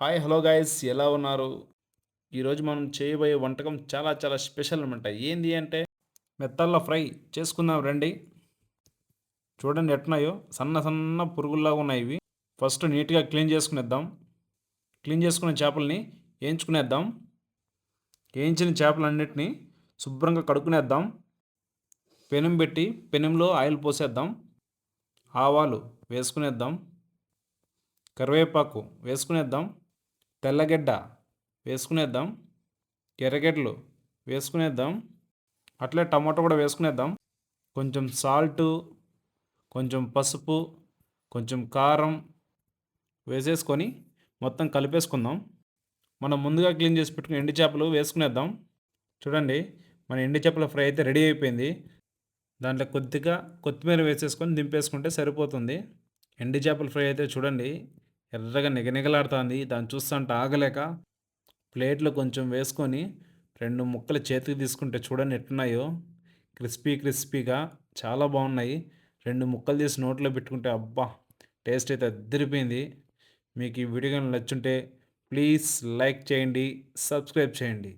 Hi hello guys ఎలా ఉన్నారు? ఈరోజు మనం చేయబోయే వంటకం చాలా చాలా స్పెషల్ అనమాట ఏంది అంటే మెత్తల్లో ఫ్రై చేసుకుందాం రండి. చూడండి ఎట్నాయో సన్న సన్న పురుగుల్లాగా ఉన్నాయి ఇవి. ఫస్ట్ నీట్గా క్లీన్ చేసుకునేద్దాం. క్లీన్ చేసుకునే చేపల్ని వేయించుకునేద్దాం వేయించిన చేపలన్నిటిని శుభ్రంగా కడుక్కునేద్దాం. పెనం పెట్టి పెనంలో ఆయిల్ పోసేద్దాం. ఆవాలు వేసుకునేద్దాం. కరివేపాకు వేసుకునేద్దాం. తెల్లగడ్డ వేసుకునేద్దాం ఎర్రగడ్డలు వేసుకునేద్దాం అట్లే టమాటో కూడా వేసుకునేద్దాం. కొంచెం సాల్టు కొంచెం పసుపు కొంచెం కారం వేసేసుకొని మొత్తం కలిపేసుకుందాం. మనం ముందుగా క్లీన్ చేసి పెట్టుకుని ఎండు చేపలు వేసుకునేద్దాం. చూడండి మన ఎండు చేపల ఫ్రై అయితే రెడీ అయిపోయింది. దాంట్లో కొద్దిగా కొత్తిమీర వేసేసుకొని దింపేసుకుంటే సరిపోతుంది. ఎండు చేపల ఫ్రై అయితే చూడండి ఎర్రగా నిగనిగలాడుతుంది. దాన్ని చూస్తుంటే ఆగలేక ప్లేట్లో కొంచెం వేసుకొని రెండు ముక్కలు చేతికి తీసుకుంటే చూడండి ఎట్టున్నాయో క్రిస్పీ క్రిస్పీగా చాలా బాగున్నాయి. రెండు ముక్కలు తీసి నోట్లో పెట్టుకుంటే అబ్బా టేస్ట్ అయితే అద్దరిపోయింది. మీకు ఈ వీడియో కానీ నచ్చుంటే ప్లీజ్ లైక్ చేయండి సబ్స్క్రైబ్ చేయండి.